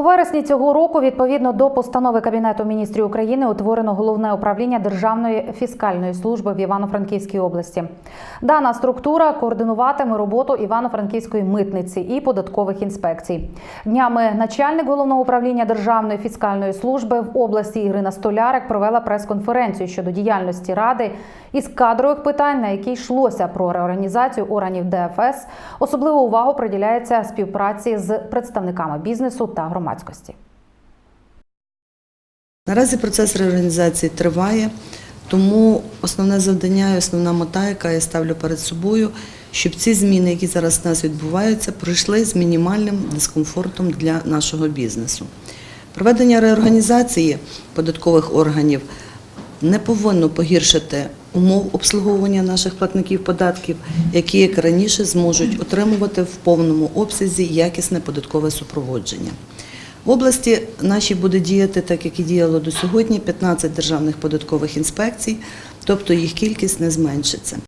У вересні цього року, відповідно до постанови Кабінету міністрів України, утворено головне управління Державної фіскальної служби в Івано-Франківській області. Дана структура координуватиме роботу Івано-Франківської митниці і податкових інспекцій. Днями начальник головного управління Державної фіскальної служби в області Ірина Столярик провела прес-конференцію щодо діяльності ради із кадрових питань, на якій йшлося про реорганізацію органів ДФС. Особливу увагу приділяється співпраці з представниками бізнесу та громадськості. Наразі процес реорганізації триває, тому основне завдання і основна мета, яка я ставлю перед собою, щоб ці зміни, які зараз в нас відбуваються, пройшли з мінімальним дискомфортом для нашого бізнесу. Проведення реорганізації податкових органів не повинно погіршити умов обслуговування наших платників податків, які як раніше зможуть отримувати в повному обсязі якісне податкове супроводження. В області нашій буде діяти, так як і діяло до сьогодні, 15 державних податкових інспекцій, тобто їх кількість не зменшиться.